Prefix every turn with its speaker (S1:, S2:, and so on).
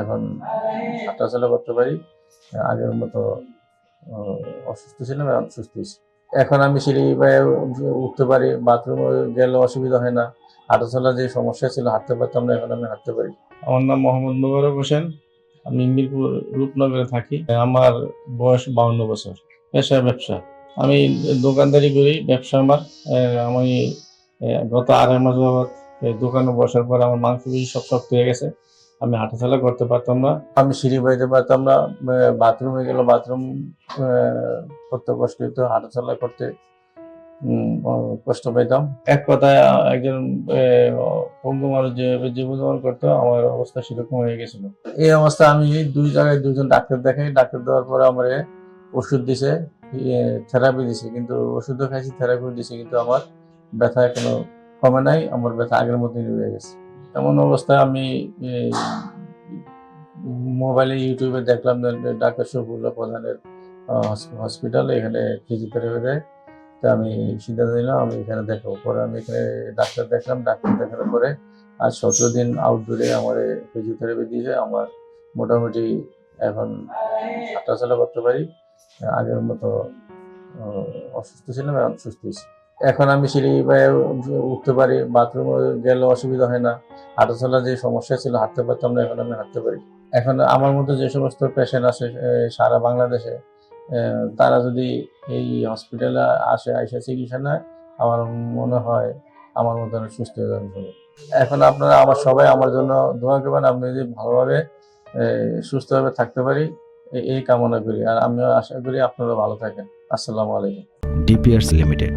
S1: এখন হাঁটাচলা করতে পারি। আগের মতো অসুস্থ ছিলাম, এখন সুস্থ হয়েছি এখন আমি সিঁড়ি পায়ে উঠতে পারি বাথরুমে গেলে অসুবিধা হয় না। হাঁটাচলা যে সমস্যা ছিল, হাঁটতে পারতাম না, এখন আমি হাঁটতে পারি। আমার নাম মোহাম্মদ মুবারক হোসেন। আমি মিরপুর রূপনগরে থাকি। আমার বয়স বাউন্ন বছর। পেশা ব্যবসা। আমি দোকানদারি করি, ব্যবসা আমার। আমি গত আড়াই মাস যাবৎ দোকানে বসার পর আমার মাংস পেশি সব শক্ত হয়ে গেছে। আমি হাঁটাচলা করতে পারতাম না। আমি সিঁড়ি বাইতে পারতাম না বাথরুমে গেলে বাথরুম করতে কষ্ট হতো হাঁটাচলা করতে কষ্ট পেতাম এক কথায় একজন পঙ্গু মানুষ যেভাবে জীবনযাপন করতো আমার অবস্থা সেরকম হয়ে গেছিল। এই অবস্থা আমি দুই জায়গায় দুজন ডাক্তার দেখাই ডাক্তার দেওয়ার পরে আমার ওষুধ দিছে থেরাপি দিছে কিন্তু ওষুধও খাইছি থেরাপিও দিছে কিন্তু আমার ব্যথা কোনো কমে নাই আমার ব্যথা আগের মতোই রয়ে গেছে। এমন অবস্থায় আমি মোবাইলে, ইউটিউবে দেখলাম ডাক্তার শফিউল্লাহ প্রধানের হসপিটাল, এখানে ফিজিওথেরাপি দেয় তা আমি সিদ্ধান্ত নিলাম, আমি এখানে দেখাবো। পরে আমি এখানে ডাক্তার দেখলাম, ডাক্তার দেখানোর পরে আজ সতেরো দিন আউটডোরে আমার ফিজিওথেরাপি দিয়েছে। আমার মোটামুটি এখন হাঁটাচলা করতে পারি। আগের মতো অসুস্থ ছিলাম, এখন সুস্থ হয়েছি। এখন আমি সিঁড়ি উঠতে পারি বাথরুমে গেলে অসুবিধা হয় না। হাঁটাচলা যে সমস্যা ছিল, হাঁটতে পারতাম না, এখন আমি হাঁটতে পারি। এখন আমার মতো যে সমস্ত পেশেন্ট আছে সারা বাংলাদেশে তারা যদি এই হসপিটালে আসে, আইসা চিকিৎসা নেয়, আমার মনে হয় আমার মতন সুস্থ হয়ে সবাই এখন আপনারা আমার সবাই আমার জন্য দোয়া করবেন, আমি যদি ভালোভাবে সুস্থভাবে থাকতে পারি এই কামনা করি। আর আমিও আশা করি আপনারা ভালো থাকেন। আসসালামু আলাইকুম।
S2: ডিপিয়ার্স লিমিটেড।